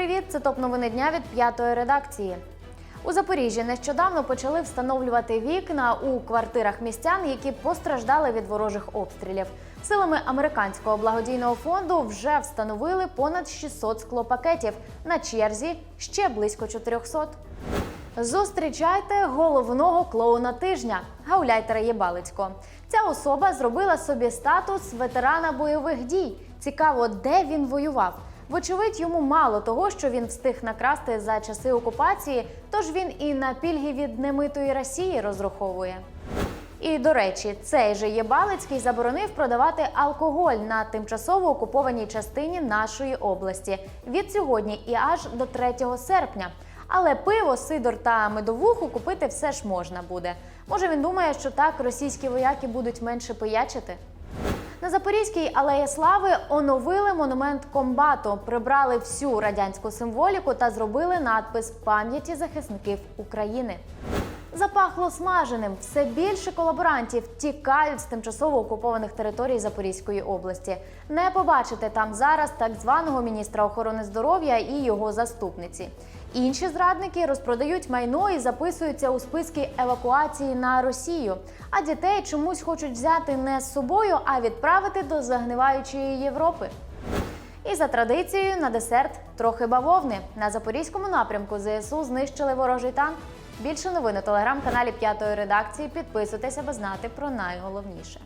привіт! Це топ новини дня від п'ятої редакції. У Запоріжжі нещодавно почали встановлювати вікна у квартирах містян, які постраждали від ворожих обстрілів. Силами американського благодійного фонду вже встановили понад 600 склопакетів. На черзі ще близько 400. Зустрічайте головного клоуна тижня гауляйтера Єбалицького. Ця особа зробила собі статус ветерана бойових дій. Цікаво, де він воював. Вочевидь, йому мало того, що він встиг накрасти за часи окупації, тож він і на пільги від немитої Росії розраховує. І до речі, цей же Єбалицький заборонив продавати алкоголь на тимчасово окупованій частині нашої області від сьогодні і аж до 3 серпня. Але пиво, сидор та медовуху купити все ж можна буде. Може, він думає, що так російські вояки будуть менше пиячити? На Запорізькій алеї Слави оновили монумент комбату, прибрали всю радянську символіку та зробили надпис пам'яті захисників України. Запахло смаженим. Все більше колаборантів тікають з тимчасово окупованих територій Запорізької області. Не побачите там зараз так званого міністра охорони здоров'я і його заступниці. Інші зрадники розпродають майно і записуються у списки евакуації на Росію. А дітей чомусь хочуть взяти не з собою, а відправити до загниваючої Європи. І за традицією на десерт трохи бавовни. На запорізькому напрямку ЗСУ знищили ворожий танк. Більше новин на телеграм-каналі п'ятої редакції. Підписуйтесь, аби знати про найголовніше.